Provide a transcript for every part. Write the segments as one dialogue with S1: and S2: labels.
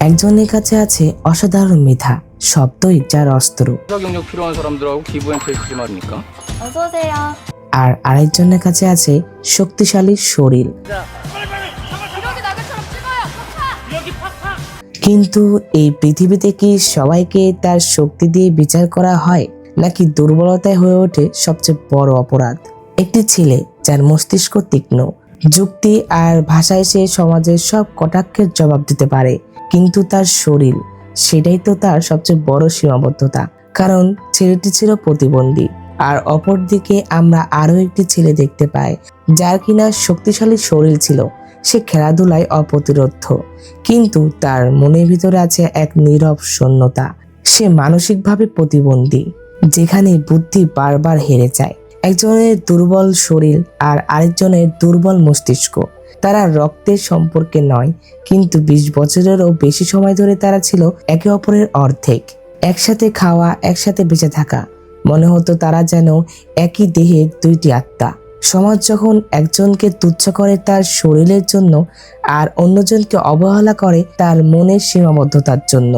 S1: একজনের কাছে আছে অসাধারণ মেধা শব্দই যার অস্ত্র। আর আরেকজনের কাছে আছে শক্তিশালী শরীর। কিন্তু এই পৃথিবীতে কি সবাইকে তার শক্তি দিয়ে বিচার করা হয় নাকি দুর্বলতায় হয়ে ওঠে সবচেয়ে বড় অপরাধ? একটি ছেলে যার মস্তিষ্ক তীক্ষ্ণ যুক্তি আর ভাষায় সে সমাজের সব কটাক্ষের জবাব দিতে পারে। কিন্তু তার শরীর, সেটাই তো তার সবচেয়ে বড় সীমাবদ্ধতা। কারণ ছেলেটি ছিল প্রতিবন্ধী। আর অপরদিকে আমরা আরও একটি ছেলে দেখতে পাই, যার কিনা শক্তিশালী শরীর ছিল। সে খেলাধুলায় অপ্রতিরোধ কিন্তু তার মনের ভিতরে আছে এক নীরব শূন্যতা। সে মানসিকভাবে প্রতিবন্ধী, যেখানে বুদ্ধি বারবার হেরে যায়। একজনের দুর্বল শরীর আর আরেকজনের দুর্বল মস্তিষ্ক। তারা রক্তের সম্পর্কে নয়, কিন্তু বিশ বছরেরও বেশি সময় ধরে তারা ছিল একে অপরের অর্ধেক। একসাথে খাওয়া, একসাথে বেঁচে থাকা। মনে হতো তারা যেন একই দেহের দুইটি আত্মা। সমাজ যখন একজনকে তুচ্ছ করে তার শরীরের জন্য আর অন্যজনকে অবহেলা করে তার মনের সীমাবদ্ধতার জন্য।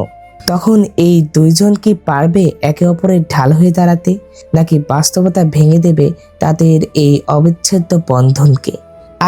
S1: তখন এই দুইজন কি পারবে একে অপরের ঢাল হয়ে দাঁড়াতে? নাকি বাস্তবতা ভেঙে দেবে তাদের এই অবিচ্ছেদ্য বন্ধনকে?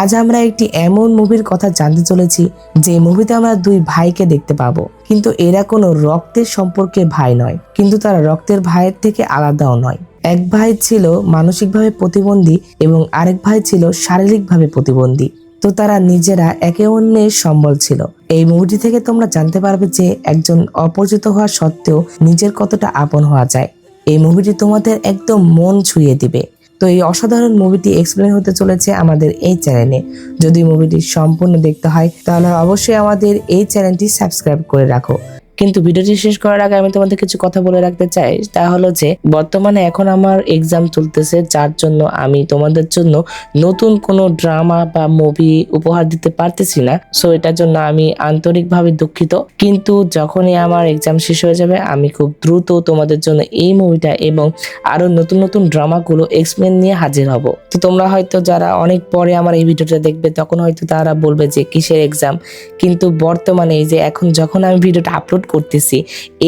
S1: আজ আমরা একটি এমন মুভির কথা জানতে চলেছি, যে মুভিতে আমরা দুই ভাইকে দেখতে পাবো। কিন্তু এরা কোনো রক্তের সম্পর্কে ভাই নয়, কিন্তু তারা রক্তের ভাইয়ের থেকে আলাদাও নয়। এক ভাই ছিল মানসিকভাবে প্রতিবন্ধী এবং আরেক ভাই ছিল শারীরিকভাবে প্রতিবন্ধী। তো তারা নিজেরা একে অন্যের সম্বল ছিল। এই মুভিটি থেকে তোমরা জানতে পারবে যে একজন অপরিচিত হওয়া সত্ত্বেও নিজের কতটা আপন হওয়া যায়। এই মুভিটি তোমাদের একদম মন ছুঁয়ে দিবে। তো এই অসাধারণ মুভিটি এক্সপ্লেন হতে চলেছে আমাদের এই চ্যানেলে যদি মুভিটি সম্পূর্ণ দেখতে হয়, তাহলে অবশ্যই আমাদের এই চ্যানেলটি সাবস্ক্রাইব করে রাখো। কিন্তু ভিডিওটি শেষ করার আগে আমি তোমাদের কিছু কথা বলে রাখতে চাই, তা হলো যে বর্তমানে এখন আমার এক্সাম চলতেছে, যার জন্য আমি তোমাদের জন্য নতুন কোনো ড্রামা বা মুভি উপহার দিতে পারতেছি না। সো এটার জন্য আমি আন্তরিকভাবে দুঃখিত। কিন্তু যখনই আমার এক্সাম শেষ হয়ে যাবে, আমি খুব দ্রুত তোমাদের জন্য এই মুভিটা এবং আরও নতুন নতুন ড্রামাগুলো এক্সপ্লেন নিয়ে হাজির হব। তো তোমরা হয়তো যারা অনেক পরে আমার এই ভিডিওটা দেখবে, তখন হয়তো তারা বলবে যে, কিসের এক্সাম কিন্তু বর্তমানে এই যে এখন যখন আমি ভিডিওটা আপলোড করতেছি,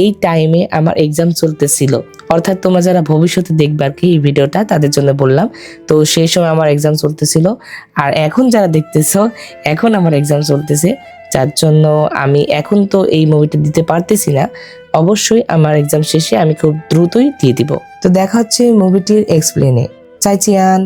S1: এই টাইমে আমার এক্সাম চলতেছিল। অর্থাৎ তোমরা যারা ভবিষ্যতে দেখবে আর কি এই ভিডিওটা, তাদের জন্য বললাম। তো সেই সময় আমার এক্সাম চলতেছিল। আর এখন যারা দেখতেছো, এখন আমার এক্সাম চলতেছে। যার জন্য আমি এখন তো এই মুভিটা দিতে পারতেছি না। অবশ্যই আমার এক্সাম শেষে আমি খুব দ্রুতই দিয়ে দিব। তো দেখা হচ্ছে মুভিটির এক্সপ্লেনে চাইচিয়ান